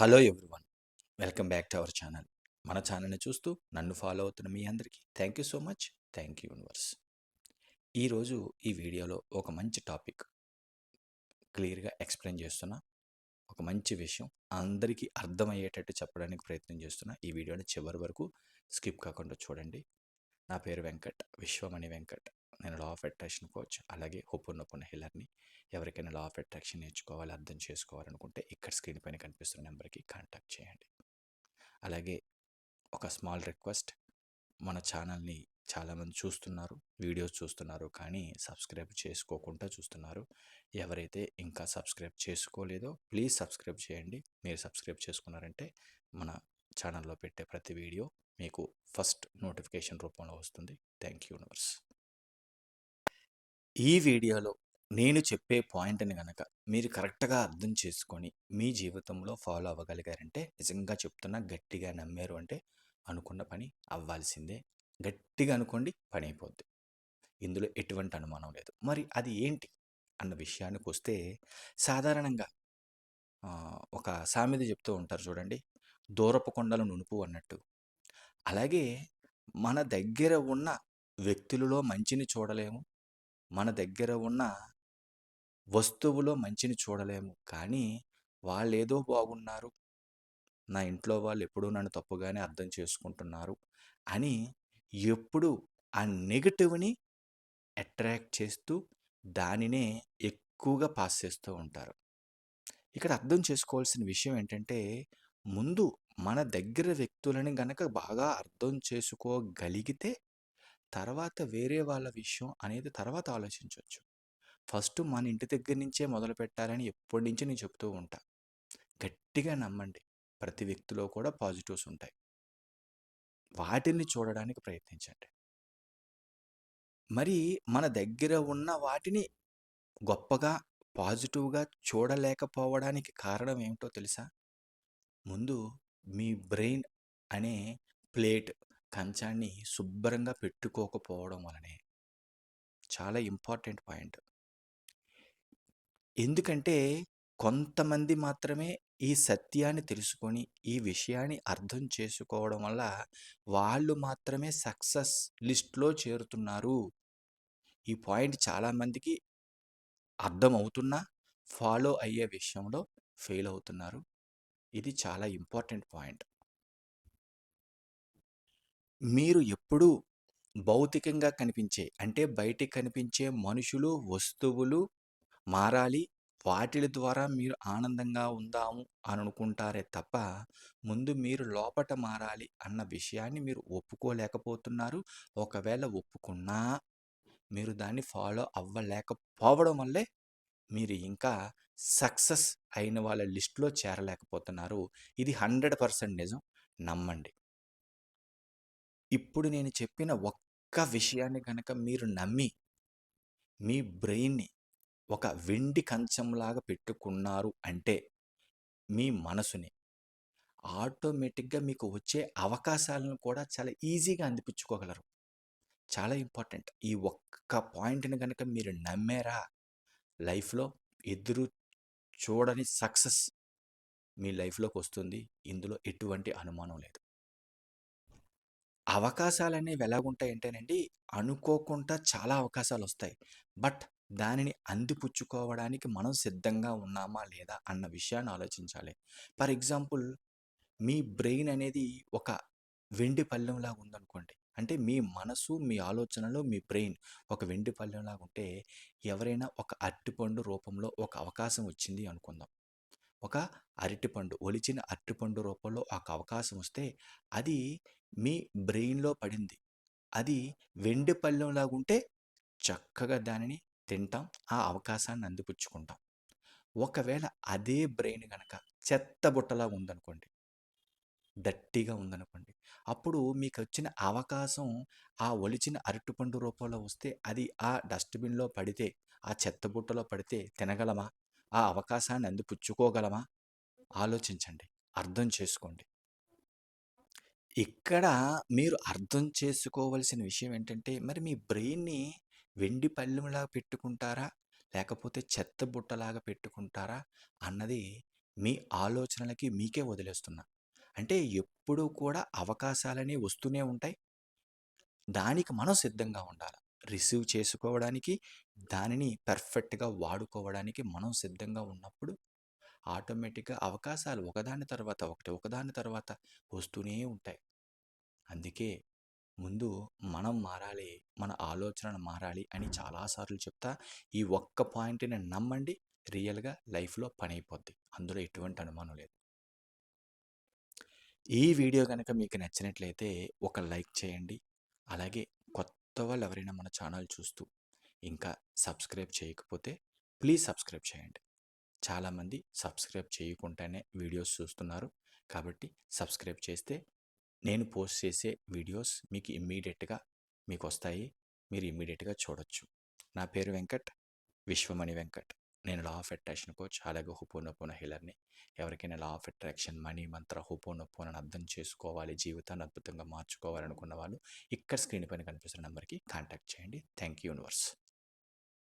Hello everyone. Welcome back to our channel. మన ఛానల్ని చూస్తూ నన్ను ఫాలో అవుతున్న మీ అందరికీ thank you so much. Thank you universe. ఈరోజు ఈ వీడియోలో ఒక మంచి టాపిక్ క్లియర్గా ఎక్స్ప్లెయిన్ చేస్తున్నా. ఒక మంచి విషయం అందరికీ అర్థమయ్యేటట్టు చెప్పడానికి ప్రయత్నం చేస్తున్నా. ఈ వీడియోని చివరి వరకు స్కిప్ కాకుండా చూడండి. నా పేరు వెంకట్. విశ్వమణి వెంకట్. నేను లా ఆఫ్ అట్రాక్షన్ కోచ్ అలాగే హుపున్నపున్న హిల్లర్ని ఎవరికైనా లా ఆఫ్ అట్రాక్షన్ నేర్చుకోవాలి అర్థం చేసుకోవాలనుకుంటే ఇక్కడ స్క్రీన్ పైన కనిపిస్తున్న నెంబర్కి కాంటాక్ట్ చేయండి. అలాగే ఒక స్మాల్ రిక్వెస్ట్ మన ఛానల్ని చాలామంది చూస్తున్నారు వీడియోస్ చూస్తున్నారు కానీ సబ్స్క్రైబ్ చేసుకోకుండా చూస్తున్నారు. ఎవరైతే ఇంకా సబ్స్క్రైబ్ చేసుకోలేదో ప్లీజ్ సబ్స్క్రైబ్ చేయండి. మీరు సబ్స్క్రైబ్ చేసుకున్నారంటే మన ఛానల్లో పెట్టే ప్రతి వీడియో మీకు ఫస్ట్ నోటిఫికేషన్ రూపంలో వస్తుంది. థ్యాంక్ యూ యూనివర్స్ ఈ వీడియోలో నేను చెప్పే పాయింట్ని కనుక మీరు కరెక్ట్గా అర్థం చేసుకొని మీ జీవితంలో ఫాలో అవ్వగలిగారంటే నిజంగా చెప్తున్నా గట్టిగా నమ్మారు అంటే అనుకున్న పని అవ్వాల్సిందే. గట్టిగా అనుకోండి పని అయిపోద్ది. ఇందులో ఎటువంటి అనుమానం లేదు. మరి అది ఏంటి? అన్న విషయానికి వస్తే సాధారణంగా ఒక సామెత చెప్తూ ఉంటారు చూడండి దూరపు కొండలు నునుపు అన్నట్టు. అలాగే మన దగ్గర ఉన్న వ్యక్తులలో మంచిని చూడలేము మన దగ్గర ఉన్న వస్తువులో మంచిని చూడలేము. కానీ వాళ్ళేదో బాగున్నారు. నా ఇంట్లో వాళ్ళు ఎప్పుడూ నన్ను తప్పుగానే అర్థం చేసుకుంటున్నారు అని ఎప్పుడు ఆ నెగటివ్ని అట్రాక్ట్ చేస్తూ దానినే ఎక్కువగా పాస్ చేస్తూ ఉంటారు. ఇక్కడ అర్థం చేసుకోవాల్సిన విషయం ఏంటంటే ముందు మన దగ్గర వ్యక్తులని గనక బాగా అర్థం చేసుకోగలిగితే తర్వాత వేరే వాళ్ళ విషయం అనేది తర్వాత ఆలోచించవచ్చు ఫస్ట్ మన ఇంటి దగ్గర నుంచే మొదలు పెట్టాలని ఎప్పటి నుంచి నేను చెప్తూ ఉంటా. గట్టిగా నమ్మండి. ప్రతి వ్యక్తిలో కూడా పాజిటివ్స్ ఉంటాయి. వాటిని చూడడానికి ప్రయత్నించండి. మరి మన దగ్గర ఉన్న వాటిని గొప్పగా పాజిటివ్గా చూడలేకపోవడానికి కారణం ఏమిటో తెలుసా? ముందు మీ బ్రెయిన్ అనే ప్లేట్ కంచాన్ని శుభ్రంగా పెట్టుకోకపోవడం వలనే చాలా ఇంపార్టెంట్ పాయింట్. ఎందుకంటే కొంతమంది మాత్రమే ఈ సత్యాన్ని తెలుసుకొని ఈ విషయాన్ని అర్థం చేసుకోవడం వల్ల వాళ్ళు మాత్రమే సక్సెస్ లిస్ట్లో చేరుతున్నారు. ఈ పాయింట్ చాలామందికి అర్థం అవుతున్నా ఫాలో అయ్యే విషయంలో ఫెయిల్ అవుతున్నారు. ఇది చాలా ఇంపార్టెంట్ పాయింట్. మీరు ఎప్పుడూ భౌతికంగా కనిపించే అంటే బయటికి కనిపించే మనుషులు వస్తువులు మారాలి. వాటిల ద్వారా మీరు ఆనందంగా ఉందాము అని అనుకుంటారే తప్ప ముందు మీరు లోపట మారాలి అన్న విషయాన్ని మీరు ఒప్పుకోలేకపోతున్నారు. ఒకవేళ ఒప్పుకున్నా మీరు దాన్ని ఫాలో అవ్వలేకపోవడం వల్లే మీరు ఇంకా సక్సెస్ అయిన వాళ్ళ లిస్టులో చేరలేకపోతున్నారు. ఇది హండ్రెడ్ పర్సెంట్ నిజం. నమ్మండి. ఇప్పుడు నేను చెప్పిన ఒక్క విషయాన్ని కనుక మీరు నమ్మి మీ బ్రెయిన్ని ఒక వెండి కంచంలాగా పెట్టుకున్నారు అంటే మీ మనసుని ఆటోమేటిక్గా మీకు వచ్చే అవకాశాలను కూడా చాలా ఈజీగా అందిపించుకోగలరు చాలా ఇంపార్టెంట్. ఈ ఒక్క పాయింట్ని కనుక మీరు నమ్మారా లైఫ్లో ఎదురు చూడని సక్సెస్ మీ లైఫ్లోకి వస్తుంది. ఇందులో ఎటువంటి అనుమానం లేదు. అవకాశాలు అనేవి ఎలాగుంటాయంటేనండి అనుకోకుండా చాలా అవకాశాలు వస్తాయి బట్ దానిని అందిపుచ్చుకోవడానికి మనం సిద్ధంగా ఉన్నామా లేదా అన్న విషయాన్ని ఆలోచించాలి. ఫర్ ఎగ్జాంపుల్ మీ బ్రెయిన్ అనేది ఒక వెండి పళ్ళెంలాగా ఉందనుకోండి అంటే మీ మనసు మీ ఆలోచనలు మీ బ్రెయిన్ ఒక వెండి పళ్ళెంలాగా ఉంటే ఎవరైనా ఒక అరటిపండు రూపంలో ఒక అవకాశం వచ్చింది అనుకుందాం. ఒక అరటిపండు ఒలిచిన అరటిపండు రూపంలో ఒక అవకాశం వస్తే అది మీ బ్రెయిన్లో పడింది. అది వెండి పళ్ళెంలాగా ఉంటే చక్కగా దానిని తింటాం ఆ అవకాశాన్ని అందిపుచ్చుకుంటాం. ఒకవేళ అదే బ్రెయిన్ కనుక చెత్త బుట్టలా ఉందనుకోండి దట్టిగా ఉందనుకోండి అప్పుడు మీకు వచ్చిన అవకాశం ఆ ఒలిచిన అరటిపండు రూపంలో వస్తే అది ఆ డస్ట్బిన్లో పడితే ఆ చెత్త బుట్టలో పడితే తినగలమా? ఆ అవకాశాన్ని అందిపుచ్చుకోగలమా? ఆలోచించండి. అర్థం చేసుకోండి. ఇక్కడ మీరు అర్థం చేసుకోవలసిన విషయం ఏంటంటే మరి మీ బ్రెయిన్ని వెండి పళ్ళెంలాగా పెట్టుకుంటారా? లేకపోతే చెత్త బుట్టలాగా పెట్టుకుంటారా? అన్నది మీ ఆలోచనలకి మీకే వదిలేస్తున్నా. అంటే ఎప్పుడూ కూడా అవకాశాలనేవి వస్తూనే ఉంటాయి. దానికి మనం సిద్ధంగా ఉండాలి. రిసీవ్ చేసుకోవడానికి, దానిని పర్ఫెక్ట్‌గా వాడుకోవడానికి మనం సిద్ధంగా ఉన్నప్పుడు ఆటోమేటిక్‌గా అవకాశాలు ఒకదాని తర్వాత ఒకటి, ఒకదాని తర్వాత వస్తూనే ఉంటాయి. అందుకే ముందు మనం మారాలి. మన ఆలోచనలు మారాలి అని చాలా సార్లు చెప్తా. ఈ ఒక్క పాయింట్‌ని నమ్మండి. రియల్‌గా లైఫ్‌లో పని అయిపోద్ది అందులో ఎటువంటి అనుమానం లేదు. ఈ వీడియో కనుక మీకు నచ్చినట్లయితే ఒక లైక్ చేయండి. అలాగే కొత్త వాళ్ళు ఎవరైనా మన ఛానల్ చూస్తూ ఇంకా సబ్స్క్రైబ్ చేయకపోతే ప్లీజ్ సబ్స్క్రైబ్ చేయండి. చాలామంది సబ్స్క్రైబ్ చేయకుండానే వీడియోస్ చూస్తున్నారు. కాబట్టి సబ్స్క్రైబ్ చేస్తే నేను పోస్ట్ చేసే వీడియోస్ మీకు ఇమ్మీడియేట్‌గా మీకొస్తాయి. మీరు ఇమ్మీడియేట్‌గా చూడొచ్చు. నా పేరు వెంకట్. విశ్వమణి వెంకట్. నేను లా ఆఫ్ అట్రాక్షన్ కోచ్ అలాగే హుపోనోపోనో హీలర్‌ని. ఎవరికైనా లా ఆఫ్ అట్రాక్షన్, మనీ మంత్ర, హుపోనోపోనోని అర్థం చేసుకోవాలి, జీవితాన్ని అద్భుతంగా మార్చుకోవాలనుకున్న వాళ్ళు ఇక్కడ స్క్రీన్ పైన కనిపిస్తున్న నెంబర్కి కాంటాక్ట్ చేయండి. Thank you universe.